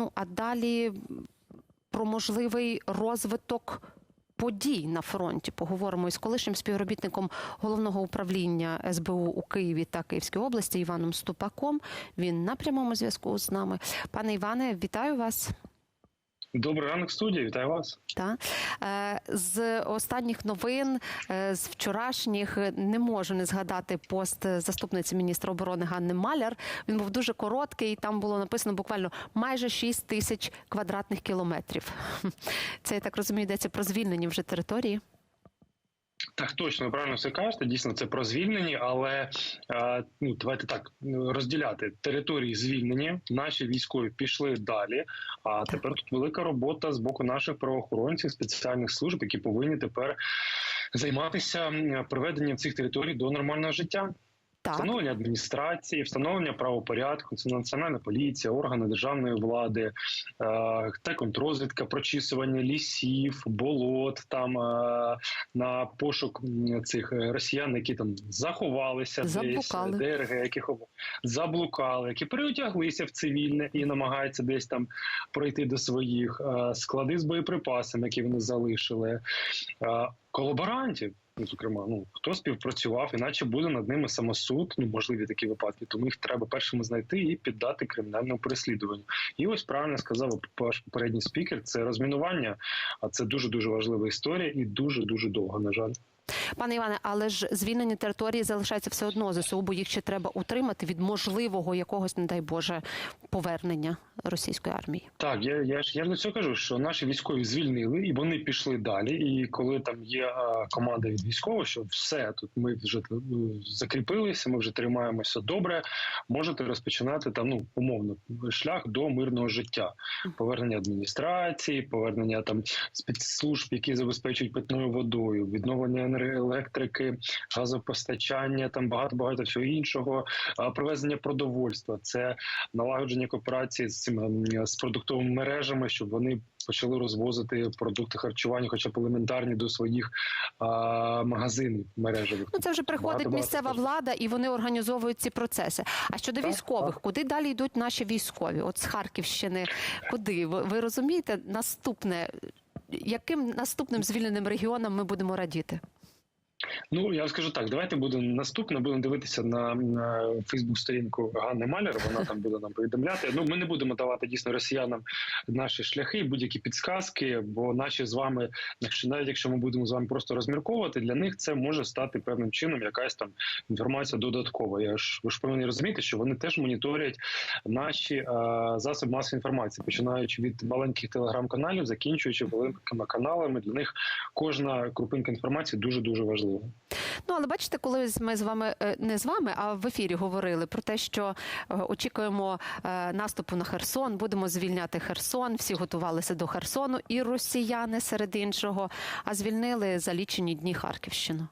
Ну а далі про можливий розвиток. Подій на фронті поговоримо із колишнім співробітником головного управління СБУ у Києві та Київській області Іваном Ступаком. Він на прямому зв'язку з нами. Пане Іване, вітаю вас. Добрий ранок, студія. Вітаю вас. Та Е, з останніх новин е, з вчорашніх не можу не згадати пост заступниці міністра оборони Ганни Маляр. Він був дуже короткий. Там було написано буквально майже 6 тисяч квадратних кілометрів. Це я так розумію, йдеться про звільнені вже території. Так точно ви правильно все кажете. Дійсно, це про звільнені, але е, ну давайте так розділяти території звільнені. Наші військові пішли далі. А тепер тут велика робота з боку наших правоохоронців, спеціальних служб, які повинні тепер займатися проведенням цих територій до нормального життя. Так, Встановлення адміністрації, встановлення правопорядку, це національна поліція, органи державної влади, е, та контррозвідка, прочісування лісів, болот там е, на пошук цих росіян, які там заховалися Заблукали. десь ДРГ, які хов- заблукали, які переодяглися в цивільне і намагаються десь там пройти до своїх е, склади з боєприпасами, які вони залишили, колаборантів. Ну, зокрема, ну хто співпрацював, іначе буде над ними самосуд. Ну можливі такі випадки. Тому їх треба першими знайти і піддати кримінальному переслідуванню. І ось правильно сказав ваш попередній спікер. Це розмінування, а це дуже дуже важлива історія і дуже дуже довга. На жаль. Пане Іване, але ж звільнені території залишаються все одно ЗСУ, бо їх ще треба утримати від можливого якогось, не дай Боже, повернення російської армії. Так, я, я ж я ж до цього кажу, що наші військові звільнили і вони пішли далі. І коли там є команда від військових, що все тут ми вже е, закріпилися, ми вже тримаємося добре. Можете розпочинати там ну умовно шлях до мирного життя, повернення адміністрації, повернення там спецслужб, які забезпечують питною водою, відновлення енергоелектрики, газопостачання, там багато багато всього іншого, а, привезення продовольства. Це налагодження кооперації з цими м, з продуктовими мережами, щоб вони почали розвозити продукти харчування, хоча б елементарні до своїх а, магазинів мережевих. Ну це вже приходить Багато-багато місцева теж. влада, і вони організовують ці процеси. А щодо Так, військових, так. куди далі йдуть наші військові? От з Харківщини, куди ви, ви розумієте, наступне яким наступним звільненим регіонам ми будемо радіти? Ну я скажу так, давайте будемо наступне. Будемо дивитися на, на Фейсбук-сторінку Ганни Маляр. Вона там буде нам повідомляти. Ну ми не будемо давати дійсно росіянам наші шляхи, будь-які підсказки. Бо наші з вами, якщо навіть якщо ми будемо з вами просто розмірковувати, для них це може стати певним чином якась там інформація додаткова. Я ж ви ж повинні розуміти, що вони теж моніторять наші е, засоби масової інформації, починаючи від маленьких телеграм-каналів, закінчуючи великими каналами. Для них кожна крупинка інформації дуже дуже важлива. Ну але бачите, коли ми з вами е, не з вами, а в ефірі говорили про те, що е, очікуємо е, наступу на Херсон, будемо звільняти Херсон. Всі готувалися до Херсону, і росіяни серед іншого, а звільнили за лічені дні Харківщину.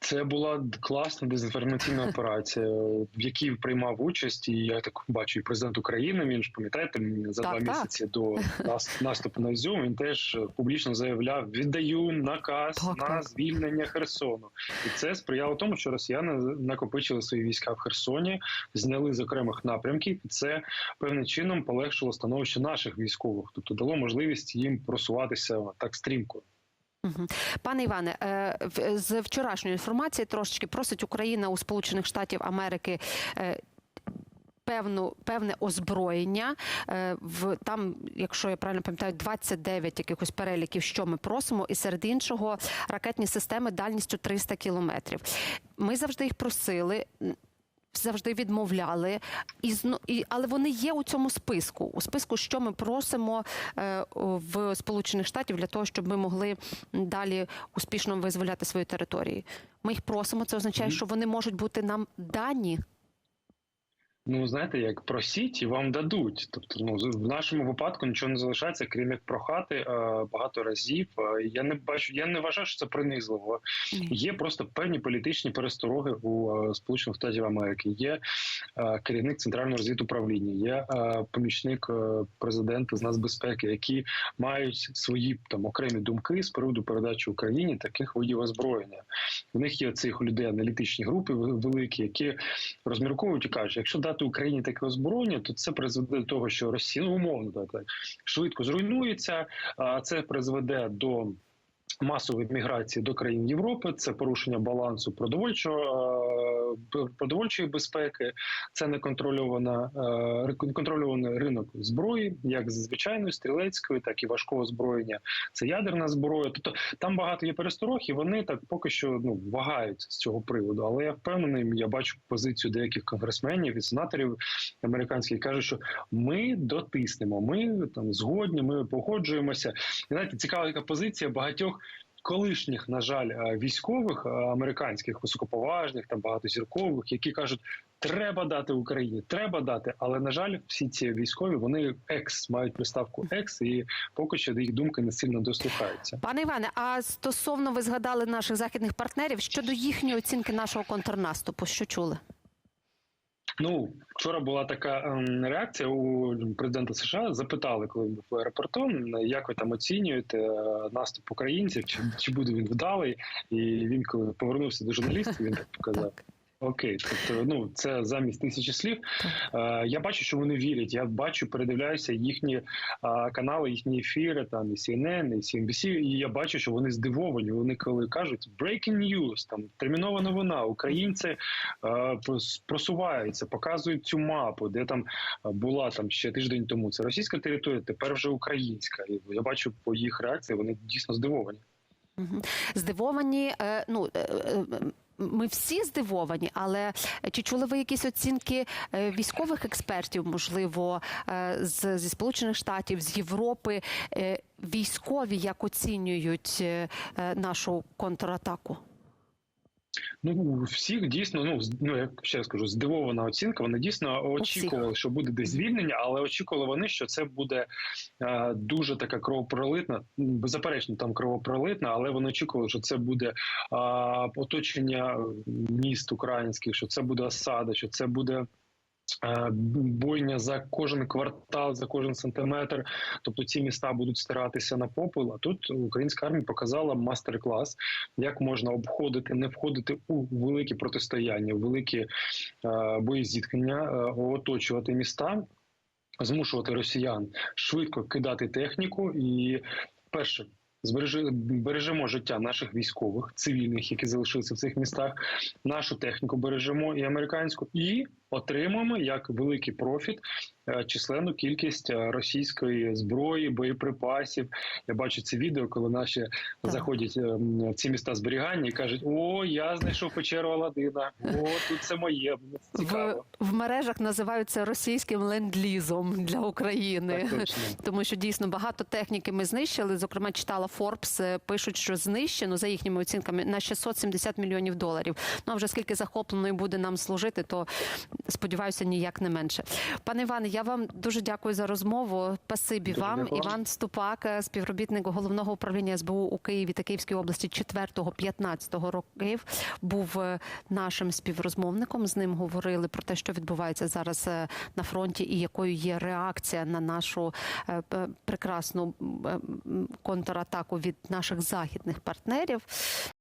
Це була класна дезінформаційна операція, в якій приймав участь, і я так бачу, і президент України. Він ж пам'ятаєте, за Так, два так. місяці до нас- наступу на Ізюм він теж публічно заявляв: віддаю наказ Так, на так. звільнення Херсону, і це сприяло тому, що росіяни накопичили свої війська в Херсоні, зняли з окремих напрямків, і це певним чином полегшило становище наших військових, тобто дало можливість їм просуватися так стрімко. Пане Іване, е, з вчорашньої інформації трошечки просить Україна у Сполучених Штатів Америки. е, Певну певне озброєння е, в там, якщо я правильно пам'ятаю, 29 якихось переліків, що ми просимо, і серед іншого ракетні системи дальністю 300 кілометрів. Ми завжди їх просили. Завжди відмовляли, і і але вони є у цьому списку. У списку, що ми просимо е, в Сполучених Штатів для того, щоб ми могли далі успішно визволяти свої території. Ми їх просимо. Це означає, що вони можуть бути нам дані. Ну, знаєте, як просіть і вам дадуть. Тобто, ну в нашому випадку нічого не залишається, крім як прохати е, багато разів. Е, я не бачу, я не вважаю, що це принизливо. Є просто певні політичні перестороги у е, Сполучених Штатів Америки. Є е, керівник центрального розвідуправління, є е, помічник е, президента з нацбезпеки, які мають свої там окремі думки з приводу передачі Україні таких видів озброєння. У них є цих людей аналітичні групи великі, які розмірковують і кажуть, якщо дати надати Україні таке озброєння, то це призведе до того, що Росія ну, умовно так, швидко зруйнується. А це призведе до. Масової міграції до країн Європи це порушення балансу продовольчого е, продовольчої безпеки, це неконтрольована е, неконтрольований ринок зброї, як звичайної стрілецької, так і важкого озброєння. Це ядерна зброя. Тобто там багато є пересторог, і вони так поки що ну вагаються з цього приводу. Але я впевнений, я бачу позицію деяких конгресменів і сенаторів американських кажуть, що ми дотиснемо, ми там згодні, ми погоджуємося. І знаєте, цікава така позиція багатьох. Колишніх, на жаль, е, військових е, американських високоповажних та багатозіркових, які кажуть, треба дати Україні, треба дати. Але на жаль, всі ці військові вони екс мають приставку екс, і поки що їх думки не сильно дослухаються. Пане Іване, а стосовно ви згадали наших західних партнерів щодо їхньої оцінки нашого контрнаступу, що чули? Ну вчора була така ем, реакція у президента США. Запитали, коли він був аеропортом, як ви там оцінюєте е, наступ українців, чи, чи буде він вдалий? І він, коли повернувся до журналістів, він так показав. Окей, тобто, ну це замість тисячі слів. Е, я бачу, що вони вірять. Я бачу, передивляюся їхні е, канали, їхні ефіри, там і CNN, і CNBC, і я бачу, що вони здивовані. Вони коли кажуть breaking news, там термінова новина, українці е, просуваються, показують цю мапу, де там е, була там ще тиждень тому. Це російська територія, тепер вже українська. І я бачу по їх реакції, вони дійсно здивовані. Здивовані, е, ну. Е, е, Ми всі здивовані, але чи чули ви якісь оцінки е, військових експертів, можливо, е, з, зі Сполучених Штатів, з Європи? Е, Військові як оцінюють е, е, нашу контратаку? Ну всіх дійсно, ну ну я ще раз кажу, здивована оцінка. Вони дійсно очікували, що буде десь звільнення, але очікували вони, що це буде е, дуже така кровопролитна. Беззаперечно, там кровопролитна, але вони очікували, що це буде е, оточення міст українських, що це буде осада, що це буде. Е, Бойня за кожен квартал, за кожен сантиметр, тобто ці міста будуть старатися на попел. А тут українська армія показала мастер-клас, як можна обходити, не входити у великі протистояння, у великі е, боєзіткнення, е, оточувати міста, змушувати росіян швидко кидати техніку і перше. Збережи, життя наших військових, цивільних, які залишилися в цих містах, нашу техніку бережемо і американську, і отримуємо як великий профіт е, численну кількість е, російської зброї, боєприпасів. Я бачу це відео, коли наші заходять е, в ці міста зберігання і кажуть: О, я знайшов печеру Аладдина, О, тут це моє. це В, Цікаво. в мережах називають це російським ленд-лізом для України. Так, точно. Тому що дійсно багато техніки ми знищили. Зокрема, читала е, пишуть, що знищено за їхніми оцінками на 670 мільйонів доларів. Ну а вже скільки захопленої буде нам служити, то сподіваюся, ніяк не менше. Пане Іване, я вам дуже дякую за розмову. Спасибі Дуже вам. дякую. Іван Ступак, е, співробітник головного управління СБУ у Києві та Київській області 4-15 років, був е, нашим співрозмовником. З ним говорили про те, що відбувається зараз е, на фронті, і якою є реакція на нашу прекрасну контратаку від наших західних партнерів.